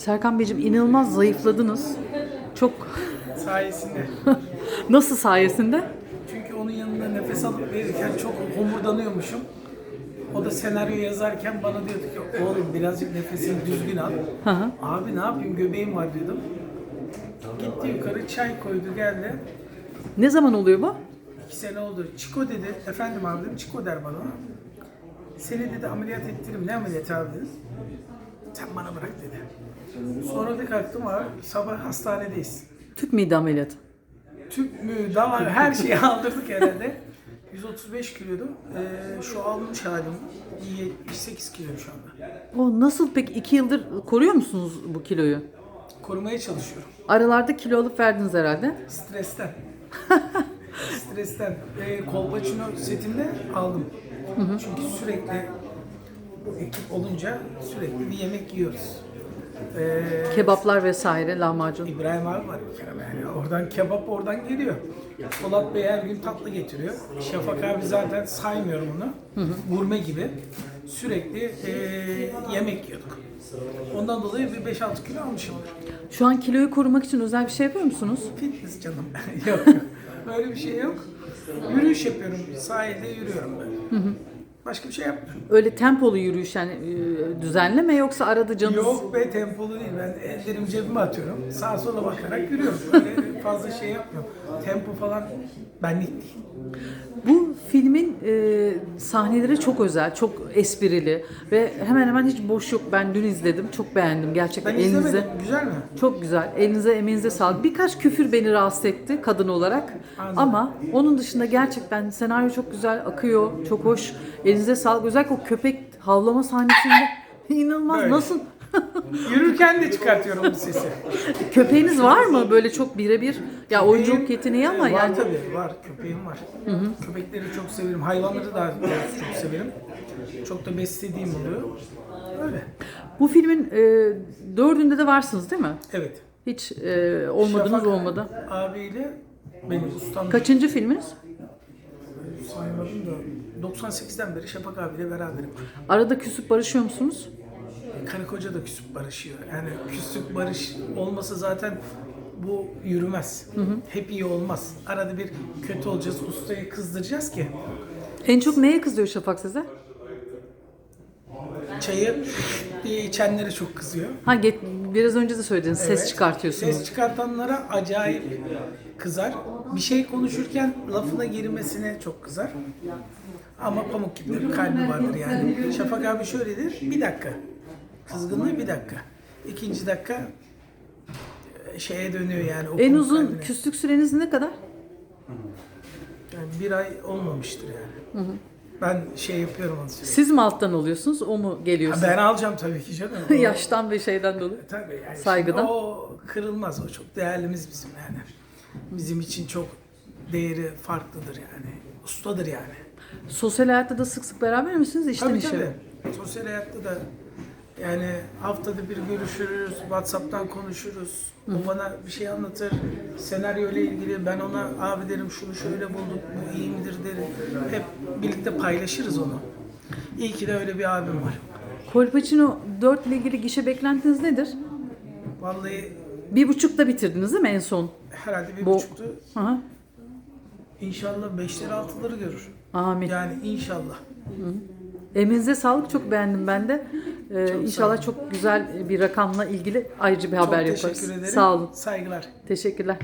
Serkan Beyciğim inanılmaz zayıfladınız. Çok sayesinde. nasıl sayesinde? Çünkü onun yanında nefes alıp verirken çok homurdanıyormuşum. O da senaryo yazarken bana diyordu ki oğlum birazcık nefesini düzgün al. Hı hı. Abi ne yapayım göbeğim var diyordum. Gitti yukarı çay koydu geldi. Ne zaman oluyor bu? İki sene oldu. Çiko dedi. Efendim abi dedim. Çiko der bana. Seni dedi ameliyat ettirim. Ne ameliyatı abi dedim. Sen bana bırak dedi. Sonra bir kalktım abi. Sabah hastanedeyiz. Tüp mide ameliyatı. Tüp mü, damar her şeyi aldırdık herhalde. 135 kiloydum. Ee, şu almış halim 78 kilo şu anda. O nasıl peki iki yıldır koruyor musunuz bu kiloyu? Korumaya çalışıyorum. Aralarda kilo alıp verdiniz herhalde. Stresten. Stresten. Ee, Kolpaçino setimde aldım. Çünkü sürekli bu ekip olunca sürekli bir yemek yiyoruz. Ee, Kebaplar vesaire, lahmacun. İbrahim abi var bir kere yani. Oradan kebap oradan geliyor. Polat Bey her gün tatlı getiriyor. Şafak abi zaten saymıyorum onu. Gurme gibi. Sürekli e, yemek yiyorduk. Ondan dolayı bir 5-6 kilo almışımdır. Şu an kiloyu korumak için özel bir şey yapıyor musunuz? Fitness canım. yok yok. Öyle bir şey yok. Yürüyüş yapıyorum. Sahilde yürüyorum böyle. Başka bir şey yapmıyorum. Öyle tempolu yürüyüş yani e, düzenli mi yoksa arada canınız... Yok be tempolu değil. Ben ellerimi cebime atıyorum. Sağa sola bakarak yürüyorum. Öyle fazla şey yapmıyorum. Tempo falan benlik değil. Bu filmin e, sahneleri çok özel, çok esprili ve hemen hemen hiç boş yok. Ben dün izledim, çok beğendim gerçekten. Ben izlemedim. Elinize Güzel mi? çok güzel. Elinize, emeğinize sağlık. Birkaç küfür beni rahatsız etti kadın olarak. Anladım. Ama onun dışında gerçekten senaryo çok güzel, akıyor, çok hoş. Elinize sağlık. Özellikle o köpek havlama sahnesinde inanılmaz. Böyle. Nasıl? Yürürken de çıkartıyorum bu sesi. Köpeğiniz var mı böyle çok birebir? Ya oyunculuk yeteneği ama Ee, var yani tabii var. Köpeğim var. Köpekleri çok severim. Hayvanları da çok severim. Çok da beslediğim oluyor. Öyle. bu filmin e, dördünde de varsınız değil mi? Evet. Hiç e, olmadınız Şafak olmadı. Abiyle benim ustam. Kaçıncı filminiz? saymadım da 98'den beri Şafak abiyle beraberim. Arada küsüp barışıyor musunuz? Karı koca da küsüp barışıyor. Yani küsüp barış olmasa zaten bu yürümez. Hep iyi olmaz. Arada bir kötü olacağız, ustayı kızdıracağız ki En çok neye kızıyor Şafak size? çayı diye içenlere çok kızıyor. Ha get, biraz önce de söylediniz ses Evet. çıkartıyorsunuz. Ses çıkartanlara acayip kızar. Bir şey konuşurken lafına girmesine çok kızar. Ama pamuk gibi bir kalbi vardır yani. Şafak abi şöyledir. Bir dakika. Kızgınlığı bir dakika. İkinci dakika e, şeye dönüyor yani. o En uzun kalbine. küslük süreniz ne kadar? Yani bir ay olmamıştır yani. Ben şey yapıyorum onu sürekli. Siz mi alttan oluyorsunuz, o mu geliyor Ha, size? Ben alacağım tabii ki canım. O- Yaştan ve şeyden dolayı. Tabii yani şimdi Saygıdan. O kırılmaz. O çok değerlimiz bizim yani. Bizim için çok değeri farklıdır yani. Ustadır yani. Sosyal hayatta da sık sık beraber misiniz işten Tabii işe? tabii. Sosyal hayatta da yani haftada bir görüşürüz, Whatsapp'tan konuşuruz. O bana bir şey anlatır. Senaryo ile ilgili ben ona abi derim şunu şöyle bulduk, bu iyi midir derim. Hep birlikte paylaşırız onu. İyi ki de öyle bir abim var. Kolpaçino 4 ile ilgili gişe beklentiniz nedir? Vallahi Bir buçukta bitirdiniz değil mi en son? herhalde bir Bu- buçuktu. Aha. İnşallah beşleri altıları görür. Amin. Yani inşallah. Emeğinize sağlık çok beğendim ben de. Ee, Çok inşallah çok güzel bir rakamla ilgili ayrıca bir haber Çok yaparız. teşekkür ederim. Sağ olun. Saygılar. Teşekkürler.